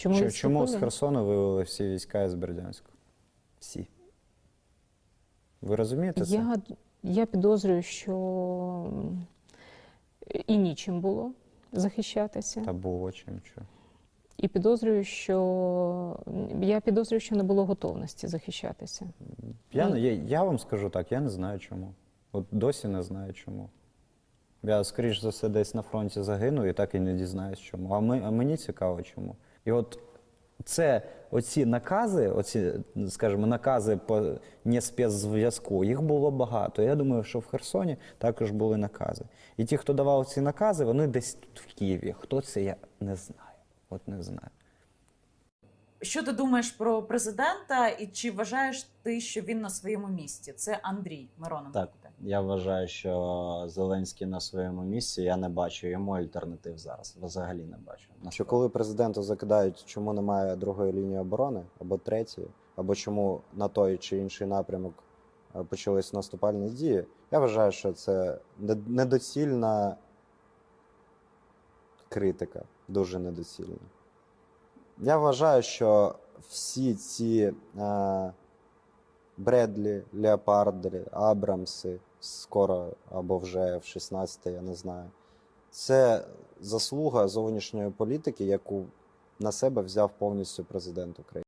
Чому, Чому, чому з? Херсону вивели всі війська із Бердянську? Всі. Ви розумієте це? Я, я підозрюю, що і нічим було захищатися. Та було чим що. І підозрюю, що я підозрюю, що не було готовності захищатися. Я, Ну. я, я вам скажу так, я не знаю чому. От досі не знаю чому. Я, скоріш за все, десь на фронті загинув і так і не дізнаюсь чому. А, ми, а мені цікаво чому. І от це оці накази, оці, скажімо, накази по не спецзв'язку, їх було багато. Я думаю, що в Херсоні також були накази. І ті, хто давав ці накази, вони десь тут в Києві. Хто це, я не знаю. От не знаю. Що ти думаєш про президента, і чи вважаєш ти, що він на своєму місці? Це Андрій Мироненко. Так, я вважаю, що Зеленський на своєму місці. Я не бачу йому альтернатив зараз. Взагалі не бачу. Що коли президенту закидають, чому немає другої лінії оборони або третьої, або чому на той чи інший напрямок е, почались наступальні дії, я вважаю, що це недоцільна критика, дуже недоцільна. Я вважаю, що всі ці е, Бредлі, Леопарди, Абрамси, скоро або вже в 16 я не знаю. Це заслуга зовнішньої політики, яку на себе взяв повністю президент України.